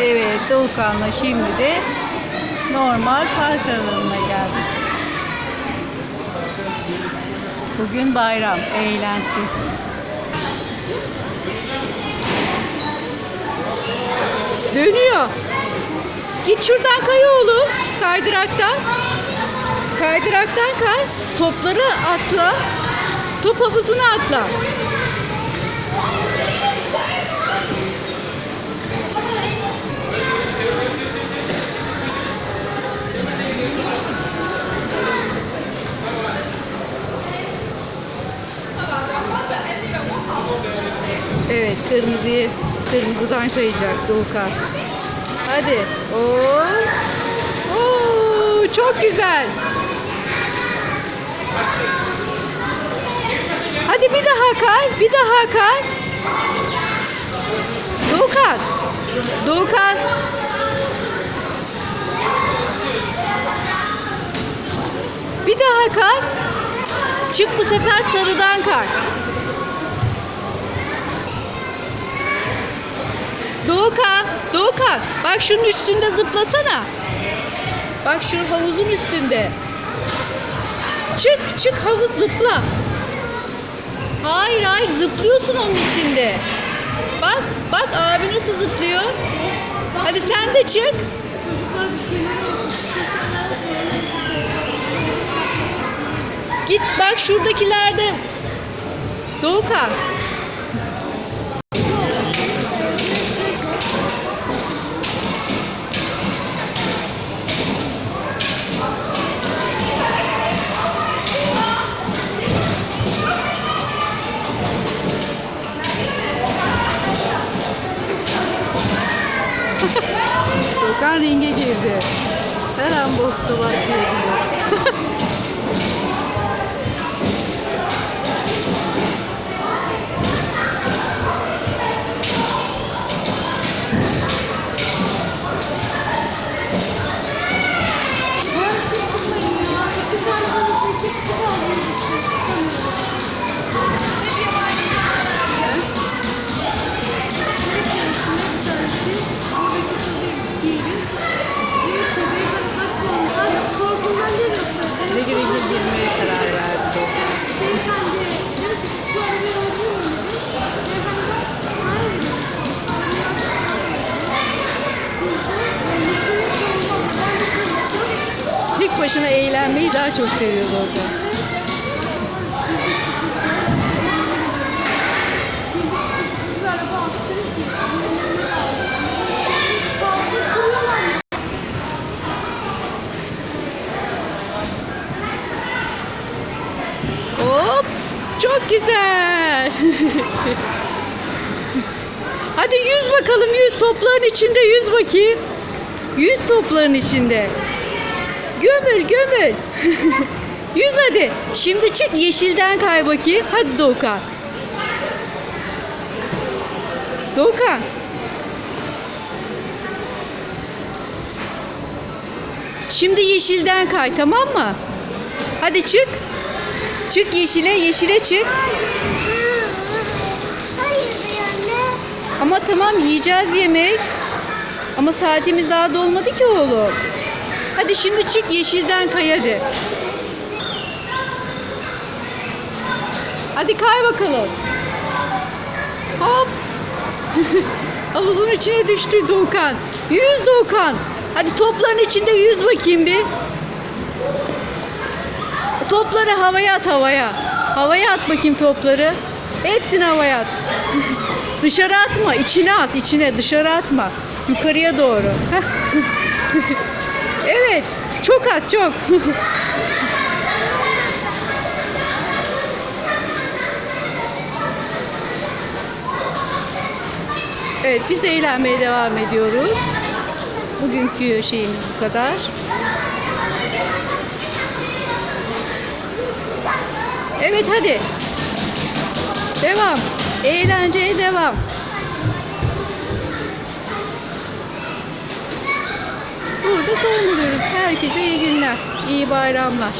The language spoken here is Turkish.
Evet Doğukan'la şimdi de normal park alanına geldik. Bugün bayram, eğlensin. Dönüyor. Git şuradan kay oğlum. Kaydıraktan. Kaydıraktan kay. Topları atla. Top havuzuna atla. Kırmızıyı kırmızıdan kayacak Doğukan. Hadi. Oo. Oo, çok güzel. Hadi bir daha kay, bir daha kay. Doğukan. Doğukan. Bir daha kay. Çık bu sefer sarıdan kay. Doğukan, Doğukan. Bak şunun üstünde zıplasana. Bak şu havuzun üstünde. Çık, çık havuz zıpla. Hayır, hayır zıplıyorsun onun içinde. Bak, bak abi nasıl zıplıyor. Hadi sen de çık. Çocuklar bir şeyler. Git bak şuradakilerde. Doğukan. Doğukan ringe girdi. Her an boksa başlayabilir. başına eğlenmeyi daha çok seviyor Doğukan. Biz bir araba aldık dedik ki, kalkıp duruyorlar ya. Hop! Çok güzel. Hadi yüz bakalım yüz topların içinde yüz bakayım. Yüz topların içinde. Gömül gömül. yüz hadi. Şimdi çık yeşilden kay bakayım. Hadi Doğukan. Doğukan. Şimdi yeşilden kay tamam mı? Hadi çık. Çık yeşile, yeşile çık. Ama tamam yiyeceğiz yemek. Ama saatimiz daha dolmadı ki oğlum. Hadi şimdi çık yeşilden kay hadi. Hadi kay bakalım. Hop. Havuzun içine düştü Doğukan. Yüz Doğukan. Hadi topların içinde yüz bakayım bir. Topları havaya at havaya. Havaya at bakayım topları. Hepsini havaya at. Dışarı atma, içine at, içine. Dışarı atma. Yukarıya doğru. Evet, çok at, çok. evet, biz eğlenmeye devam ediyoruz. Bugünkü şeyimiz bu kadar. Evet hadi. Devam. Eğlenceye devam. Burada son buluyoruz. Herkese iyi günler. İyi bayramlar.